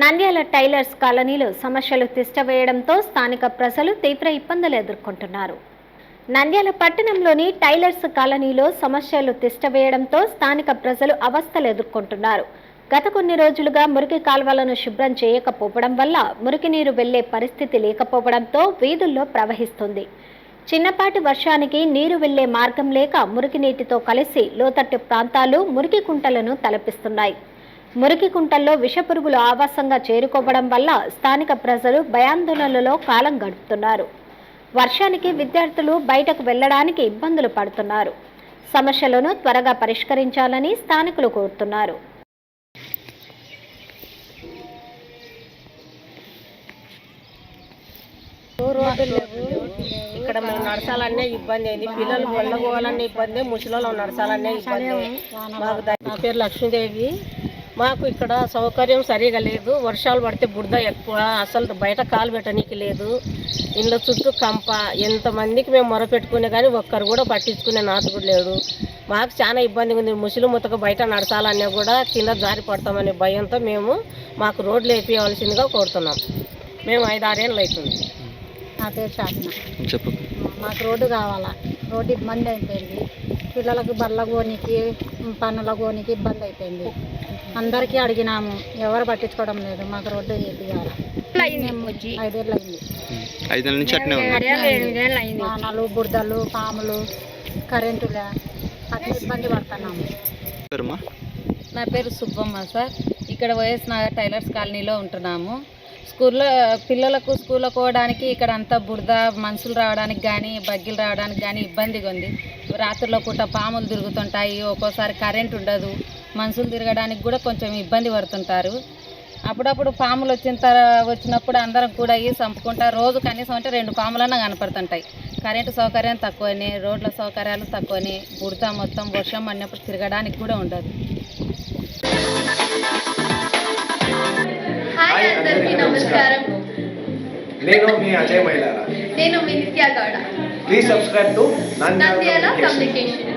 Nandyal tailors కాలనీలో సమస్యలు తిష్టవేయడంతో స్థానిక ప్రజలు తీవ్ర ఇబ్బందులు ఎదుర్కొంటున్నారు. నంద్యాల పట్టణంలోని టైలర్స్ కాలనీలో సమస్యలు తిష్టవేయడంతో స్థానిక ప్రజలు అవస్థలు ఎదుర్కొంటున్నారు. గత కొన్ని రోజులుగా మురికి కాల్వలను శుభ్రం చేయకపోవడం వల్ల మురికి నీరు వెళ్ళే పరిస్థితి లేకపోవడంతో వీధుల్లో ప్రవహిస్తుంది. చిన్నపాటి వర్షానికి నీరు వెళ్ళే మార్గం లేక మురికి నీటితో కలిసి లోతట్టు ప్రాంతాలు మురికి కుంటలను తలపిస్తున్నాయి. మురికి కుంటల్లో విషపురుగులు ఆవాసంగా చేరుకోవడం వల్ల స్థానిక ప్రజలు భయాందోళనలో కాలం గడుపుతున్నారు. వర్షానికి విద్యార్థులు బయటకు వెళ్ళడానికి ఇబ్బందులు పడుతున్నారు. సమస్యలను త్వరగా పరిష్కరించాలని స్థానికులు కోరుతున్నారు. ఇక్కడ మేము నడచాలనే ఇబ్బంది అయింది. పిల్లలు వెళ్ళకోవాలనే ఇబ్బంది ముసలిలో నడచాలనే ఇబ్బంది. మాకు పేరు లక్ష్మీదేవి. మాకు ఇక్కడ సౌకర్యం సరిగా లేదు. వర్షాలు పడితే బురద ఎక్కువ. అసలు బయట కాలు పెట్టనీకి లేదు. ఇళ్ళ చుట్టూ కంప. ఎంతమందికి మేము మొరపెట్టుకునే కానీ ఒక్కరు కూడా పట్టించుకునే నాతుకుడు లేడు. మాకు చాలా ఇబ్బందిగా ఉంది. ముసలి ముతక బయట నడచాలన్నా కూడా కింద జారి పడతామనే భయంతో మేము మాకు రోడ్లు వేపించవలసిందిగా కోరుతున్నాం. మేము ఐదు ఆరేళ్ళు అవుతుంది. నా పేరు షాకిన చెప్పు. మాకు రోడ్డు కావాలా? రోడ్డు ఇబ్బంది అయిపోయింది. పిల్లలకు బర్ల కోనికి పనుల కోనికి ఇబ్బంది అయిపోయింది. అందరికీ అడిగినాము ఎవరు పట్టించుకోవడం లేదు మాకు రోడ్డు వేయాలి ఐదేళ్ళు అయింది ఐదేళ్ళ నుంచి అట్నే ఉంది. వానలు బురదలు పాములు కరెంటులే అట్లా ఇబ్బంది పడుతున్నాము. నా పేరు సుబ్బమ్మ సార్. ఇక్కడ వైఎస్ నగర్ టైలర్స్ కాలనీలో ఉంటున్నాము. స్కూల్లో పిల్లలకు స్కూల్లో పోవడానికి ఇక్కడ అంతా బురద మనుషులు రావడానికి కానీ బగ్గిలు రావడానికి కానీ ఇబ్బందిగా ఉంది. రాత్రిలో పూట పాములు తిరుగుతుంటాయి ఒక్కోసారి కరెంట్ ఉండదు. మనుషులు తిరగడానికి కూడా కొంచెం ఇబ్బంది పడుతుంటారు. అప్పుడప్పుడు పాములు వచ్చిన తర వచ్చినప్పుడు అందరం కూడా అయ్యి చంపుకుంటా రోజు కనీసం అంటే రెండు పాములన్నా కనపడుతుంటాయి. కరెంటు సౌకర్యం తక్కువని రోడ్ల సౌకర్యాలు తక్కువని బుడత మొత్తం వర్షం పడినప్పుడు తిరగడానికి కూడా ఉండదు. హాయ్ అందరికీ నమస్కారం. నేను మీ అజయ్ మైలారా. నేను మీ Nitya Gowda. Please subscribe to Nandyala communication